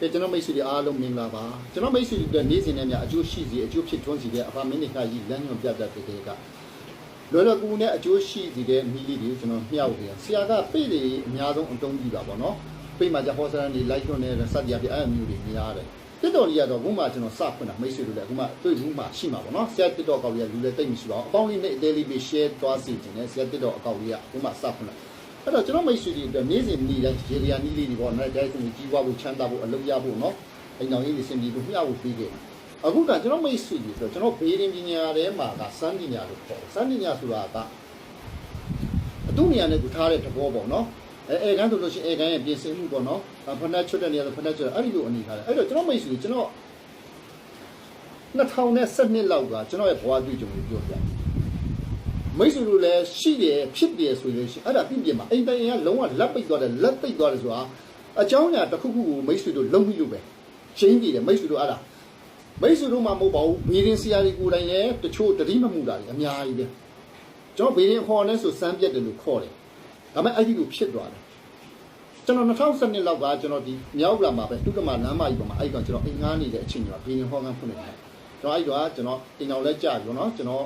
ကဲကျွန်တော်မိတ်ဆွေတွေအားလုံးမင်္ဂလာပါကျွန်တော်မိတ်ဆွေတွေနေ့စဉ်နဲ့များအကျိုးရှိစေအကျိုးဖြစ်ထွန်းစေတဲ့အဖာမင်းနေခါကြီးလမ်းညွန်ပြတတ်တဲ့ကလောလောကူနဲ့အကျိုးရှိစေတဲ့မိလေးတွေကျွန်တော်မျှဝေတယ်ဆရာကပိတ်လေအများဆုံးအတုံးကြည့်တာပေါ့နော်ပိတ်မှာじゃဟောစရန်တွေ like တွန်းနေတဲ့စသည်အဖြစ်အဲ့အမျိုးတွေများတယ်တစ်တော်လေးကတော့ခုမှကျွန်တော်စဖွင့်တာမိတ်ဆွေတို့လည်းအခုမှတွေ့ဘူးမှရှိမှာပေါ့နော်ဆရာတစ်တော်ကောက်လေးကလူလည်းတိတ်မရှိပါဘူးအပေါင်းလေးနဲ့ daily be share သွားစီခြင်းနဲ့ဆရာတစ်တော်အကောက်လေးကခုမှစဖွင့်တာ အဲ့တော့ကျွန်တော်မိတ်ဆွေတွေအတွက်နေ့စဉ်နေ့တိုင်းရေရာနီးလေးတွေပေါ့နော်ဒါဆိုရင်ကြီးပွားဖို့ချမ်းသာဖို့အလုပ်ရဖို့နော်အိမ်တော်ကြီးတွေစင်ပြီးလို့မျှဖို့ပြီးခဲ့တယ်အခုကကျွန်တော်မိတ်ဆွေတွေဆိုတော့ကျွန်တော်ဘေးရင်ပညာထဲမှာကစမ်းပညာလို့ခေါ်တယ်စမ်းပညာဆိုတာကအတုနေရာနဲ့သူထားတဲ့သဘောပေါ့နော်အဲအဲကန်းဆိုလို့ရှိရင်အဲကန်းရဲ့ပြင်ဆင်မှုပေါ့နော်ဖနက်ချွတ်တဲ့နေရာဆိုဖနက်ချွတ်အဲ့ဒီလိုအနေထားတယ်အဲ့တော့ကျွန်တော်မိတ်ဆွေကျွန်တော်2012လောက်ကကျွန်တော်ရဲ့ဘဝတွေ့ကြုံကိုပြောပြတယ် မိတ်ဆွေတို့လည်းရှိတယ်ဖြစ်တယ်ဆိုလို့ရှိရင်အဲ့ဒါပြပြမှာအိမ်တိုင်ကလုံးဝလက်ပိတ်သွားတယ်လက်ပိတ်သွားတယ်ဆိုတာအကြောင်းအရာတစ်ခုခုကိုမိတ်ဆွေတို့လုံးမိလို့ပဲရှင်းကြည့်တယ်မိတ်ဆွေတို့အဲ့ဒါမိတ်ဆွေတို့မှမဟုတ်ပါဘူးဘေးရင်ဆရာကြီးကိုယ်တိုင်လည်းတချို့တတိမမှုတာတွေအများကြီးပဲကျွန်တော်ဘေးရင်ခေါ်နေဆိုစမ်းပြက်တယ်လို့ခေါ်တယ်ဒါပေမဲ့အဲ့ဒီလိုဖြစ်သွားတယ်ကျွန်တော်2012လောက်ကကျွန်တော်ဒီမြောက်လာမှာပဲတုကမလမ်းမကြီးပေါ်မှာအဲ့ကောင်ကျွန်တော်အိမ်ငားနေတဲ့အချိန်ကျွန်တော်ဘေးရင်ဟောကန်းဖွင့်နေတယ်ကျွန်တော်အဲ့တော့ကျွန်တော်အိမ်အောင်လဲကြာပြီနော်ကျွန်တော်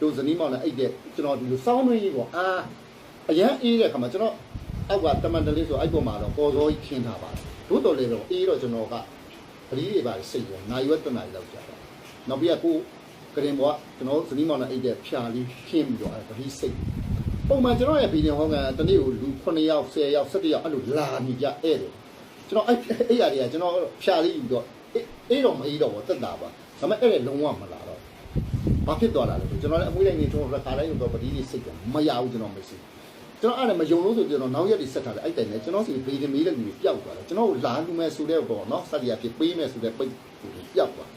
တို့ဇနီးမောင်နဲ့အိတ်တဲ့ကျွန်တော်ဒီလိုစောင်းမင်းကြီးပေါ့အာအရန်အေးတဲ့ခါမှာကျွန်တော်အောက်ကတမန်တလေးဆိုအဲ့ပေါ်မှာတော့ပေါ်စောကြီးခင်းထားပါတယ်တို့တော်လေတော့အေးတော့ကျွန်တော်ကပလီတွေပါစိတ်ရောနိုင်ရွက်တနိုင်လောက်ကြတာနောက်ပြီးကကိုကရင်ဘောကကျွန်တော်ဇနီးမောင်နဲ့အိတ်တဲ့ဖြာလေးခင်းပြီးတော့အဲ့ပလီစိတ်ပုံမှန်ကျွန်တော်ရဲ့ဗီဒီယိုဟောကန်တနေ့ကိုလူ9ယောက်10ယောက်17ယောက်အဲ့လိုလာနေကြဧည့်တယ်ကျွန်တော်အဲ့အဲ့ရာတွေကကျွန်တော်ဖြာလေးယူတော့အေးတော့မအေးတော့ဘူးတက်တာပါဒါပေမဲ့အဲ့ဒါလုံးဝမလာတော့ ဘာဖြစ်သွားတာလဲကျွန်တော်လည်းအမွေးတိုင်းနေထုံးရခါတိုင်းတော့ပလီတွေစိတ်ကမရဘူးကျွန်တော်မရှိကျွန်တော်အဲ့ဒါမယုံလို့ဆိုကျွန်တော်နောက်ရက်တွေဆက်ထားတယ်အဲ့တိုင်နဲ့ကျွန်တော်စီဗီဒီမီးလည်းကြီးပျောက်သွားတယ်ကျွန်တော်လာလူမဲ့ဆိုတဲ့ပေါ့နော်စက်ရဖြစ်ပေးမယ်ဆိုတဲ့ပိတ်ပျောက်သွား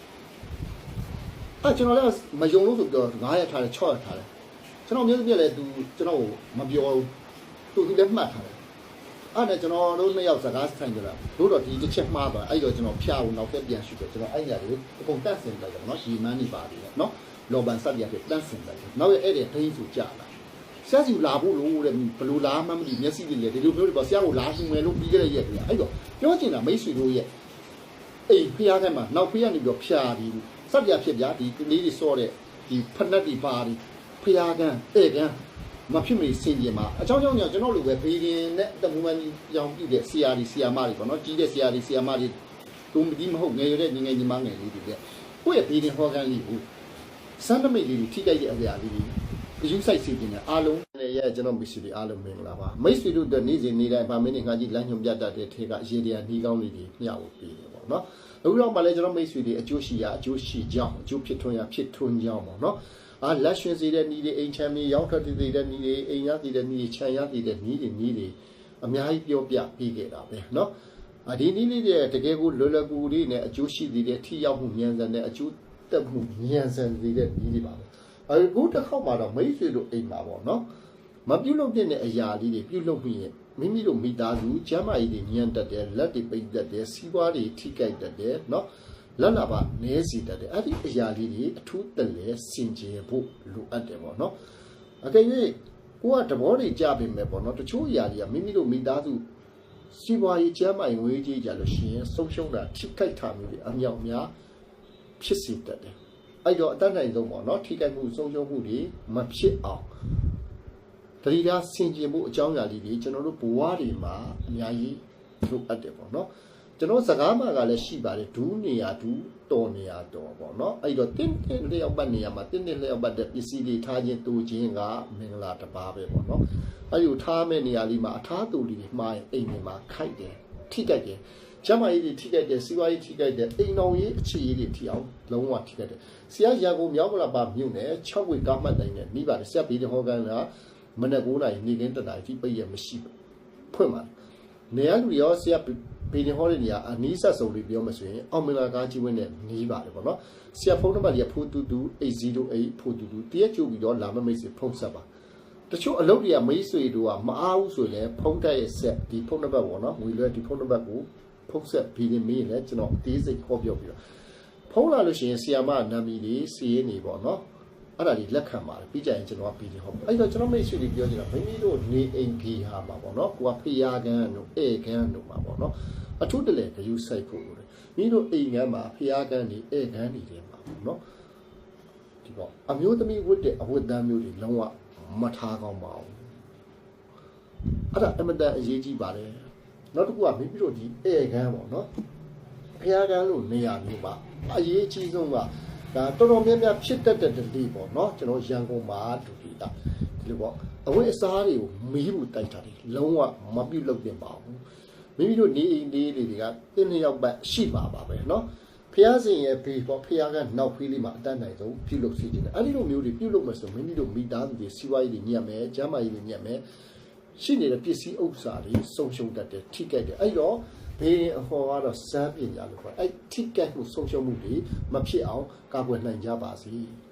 အဲ့ကျွန်တော်လည်းမယုံလို့ဆိုပြီးတော့9ရက်ထားတယ်6ရက်ထားတယ်ကျွန်တော်မျိုးပြည့်လဲသူကျွန်တော်မပြောဘူးသူသူလည်းမှတ်ထားတယ်အဲ့ဒါကျွန်တော်တို့နှစ်ယောက်စကားဆိုင်ကြတာတို့တော့ဒီတစ်ချက်မှားသွားအဲ့တော့ကျွန်တော်ဖျားဖို့နောက်ဆက်ပြန်ရှုတယ်ကျွန်တော်အဲ့ညာတွေအကုန်တက်ဆင်လိုက်တယ်နော်ရီမန်းနေပါတယ်နော် လောဘန်စက်ရဖြစ်တက်ဆင်လိုက်တယ်နောက်ရအဲ့တဲ့ဒိန်းစုကြလာဆရာစီလာဖို့လို့တဲ့ဘလို့လာမှမသိမျက်စိတွေလေဒီလိုမျိုးတွေပေါ့ဆရာကိုလာရှင်းမယ်လို့ပြီးခဲ့တဲ့ရက်တွေကအဲ့တော့ပြောချင်တာမိတ်ဆွေတို့ရဲ့အိမ်ဖျားထဲမှာနောက်ဖေးကနေပြီးတော့ဖျားပြီးစက်ပြဖြစ်ပြဒီကလေးတွေစောတဲ့ဒီဖက်နက်တွေပါဒီဖျားကန်တဲ့ကန်မဖြစ်မနေစင်ကြင်မှာအကြောင်းကြောင့်ညကျွန်တော်လိုပဲဘေးရင်နဲ့တမူမန်ကြောင်ပြည့်တဲ့ဆရာကြီးဆရာမတွေပေါ့နော်ကြီးတဲ့ဆရာကြီးဆရာမတွေသူမကြီးမဟုတ်ငယ်ရတဲ့ငငယ်ညီမငယ်လေးတွေကကိုယ့်ရဲ့ဘေးရင်ဟောကန်လေးကို စမ်းတမိတ်လေးတွေထိကြိုက်တဲ့အရာလေးတွေအယူဆိုင်စီတင်တဲ့အားလုံးနဲ့ရဲ့ကျွန်တော်မိတ်ဆွေတွေအားလုံးမင်္ဂလာပါမိတ်ဆွေတို့တဲ့နေ့စဉ်နေ့တိုင်းဗာမင်းနေခါကြီးလမ်းညွှန်ပြတတ်တဲ့ထေကရေတရာနှီးကောင်းလေးတွေမျှဝေပေးတယ်ပေါ့နော်အခုတော့မှလည်းကျွန်တော်မိတ်ဆွေတွေအကျိုးရှိရာအကျိုးရှိကြောင်းအကျိုးဖြစ်ထွန်းရာဖြစ်ထွန်းကြောင်းပေါ့နော်အာလက်ရွှင်စေတဲ့ဤတွေအိမ်ချမ်းမြေရောင်းထွက်စေတဲ့ဤတွေအိမ်ရစေတဲ့ဤတွေခြံရစေတဲ့ဤတွေဤတွေအများကြီးပြောပြပြီးခဲ့တာပဲเนาะအဒီနည်းလေးတွေတကယ်ကိုလွယ်လွယ်ကူလေးနဲ့အကျိုးရှိစေတဲ့ထိရောက်မှုဉာဏ်စံနဲ့အကျိုး တက်မှုညံဆန်စေတဲ့နည်းတွေပါပဲ။အခုတစ်ခေါက်မှာတော့မိတ်ဆွေတို့အိမ်မှာပေါ့နော်။မပြုတ်လုပ်ပြတဲ့အရာလေးတွေပြုတ်လုပ်ပြီးရင်မိမိတို့မိသားစုကျမ်းမာရေးတွေညံတက်တယ်လက်တွေပိတ်တက်တယ်စီးပွားတွေထိကြိုက်တက်တယ်နော်။လက်လာပါနဲစီတက်တယ်အဲ့ဒီအရာလေးတွေအထူးတက်လဲစင်ကြယ်ဖို့လိုအပ်တယ်ပေါ့နော်။အကယ်၍ကိုကတဘောတွေကြပင်မဲ့ပေါ့နော်။တချို့အရာတွေကမိမိတို့မိသားစုစီးပွားရေးကျမ်းမာရေးငွေကြေးကြလို့ရှိရင်ဆုံးရှုံးတာထိခိုက်တာမျိုးတွေအမြောက်များများ ဖြစ်စေတတ်တယ်အဲ့တော့အတတ်နိုင်ဆုံးပေါ့နော်ထိခိုက်မှုဆုံးရှုံးမှုတွေမဖြစ်အောင်တတိယစင်ကြင်မှုအကြောင်းအရာလေးတွေကျွန်တော်တို့ဘဝတွေမှာအများကြီးလိုအပ်တယ်ပေါ့နော်ကျွန်တော်စကားမှကလည်းရှိပါတယ်ဒူးနေရဒူးတော်နေရတော်ပေါ့နော်အဲ့တော့တင်းတင်းလျောက်ပတ်နေရမှာတင်းတင်းလျောက်ပတ်တဲ့ပစ္စည်းတွေထားခြင်းတူခြင်းကမင်္ဂလာတစ်ပါးပဲပေါ့နော်အဲ့ဒီထားမဲ့နေရာလေးမှာအထားတူလေးတွေမှားရင်အိမ်တွေမှာခိုက်တယ် ထိကြိုက်တယ်ကျမကြီးတွေထိကြိုက်တယ်စီးပွားရေးထိကြိုက်တယ်အိမ်တော်ရေးအခြေရေးတွေထိအောင်လုံးဝထိကြိုက်တယ်ဆရာရန်ကုန်မြောက်မလာပါမြို့နယ်6ဝေကားမှတ်တိုင်းနဲ့မိပါတယ်ဆရာဘီဒဟောကန်ကမနက်9နာရီနေ့ကင်းတနာရီပြည့်ရမရှိဘူးဖွင့်ပါတယ်နေရာလူရောဆရာဘီဒဟောတဲ့နေရာအနီးဆက်ဆုံးလေးပြောမှဆိုရင်အောင်မလာကားကြီးဝင်းနဲ့နီးပါတယ်ပေါ့နော်ဆရာဖုန်းနံပါတ်ကြီးဖိုးတူတူ808ဖိုးတူတူတရက်ကြိုပြီးတော့လာမမိတ်ဆွေဖုန်းဆက်ပါ တချို့အလုပ်တွေကမိတ်ဆွေတို့ကမအားဘူးဆိုရင်ဖုန်းတက်ရဲ့ဆက်ဒီဖုန်းနံပါတ်ပေါ့နော်ငွေလွှဲဒီဖုန်းနံပါတ်ကိုဖုန်းဆက်ပြီးနေမင်းလည်းကျွန်တော်အသေးစိတ်ဟောပြောပြီးတော့ဖုန်းလာလို့ရှိရင်ဆီယာမနာမည်လေးစီးရင်နေပေါ့နော်အဲ့ဒါကြီးလက်ခံပါတယ်ပြီးကြရင်ကျွန်တော်ကပြီးတယ်ဟုတ်အဲ့တော့ကျွန်တော်မိတ်ဆွေတွေပြောကြတာမိမိတို့နေအိမ်ကြီးဟာမှာပေါ့နော်ကိုကဖျားကန်းတို့ဧကန်းတို့မှာပေါ့နော်အထူးတလဲဂရုစိုက်ဖို့လိုတယ်မိတို့အိမ်ကန်းမှာဖျားကန်းတွေဧကန်းတွေထဲမှာပေါ့နော်ဒီပေါ့အမျိုးသမီးဝတ်တဲ့အဝတ်တမ်းမျိုးတွေလုံးဝ မထားကောင်းပါဘူးအဲ့ဒါအမတန်အရေးကြီးပါတယ်နောက်တစ်ခုကမိမိတို့ဒီဧကန်းပေါ့နော်ဖះကန်းလို့နေရာမျိုးပါအရေးအကြီးဆုံးကဒါတော်တော်များများဖြစ်တတ်တဲ့တတိပေါ့နော်ကျွန်တော်ရန်ကုန်မှာဒုတိယဒီလိုပေါ့အဝတ်အစားတွေကိုမီးဘူးတိုက်တာတွေလုံးဝမပြုတ်လို့ပြင်ပါဘူးမိမိတို့နေအိမ်လေးတွေကတင်းလျောက်ပတ်ရှိပါပါပဲနော် ဖះစင်ရဲ့ဘေးပေါ့ဖះကနောက်ဖေးလေးမှာအတန်းနိုင်ဆုံးပြုတ်လို့စီခြင်းတယ်အဲ့ဒီလိုမျိုးတွေပြုတ်လို့မဆိုမိမိတို့မိသားစုတွေစီးပွားရေးတွေညက်မယ်ကျန်းမာရေးတွေညက်မယ်ရှိနေတဲ့ပစ္စည်းဥစ္စာတွေဆုံးရှုံးတတ်တယ်ထိခိုက်တယ်အဲ့တော့ဘေးအခေါ်ကတော့စမ်းပညာလို့ခေါ်တယ်အဲ့ထိကက်မှုဆုံးရှုံးမှုတွေမဖြစ်အောင်ကာကွယ်နိုင်ကြပါစေ။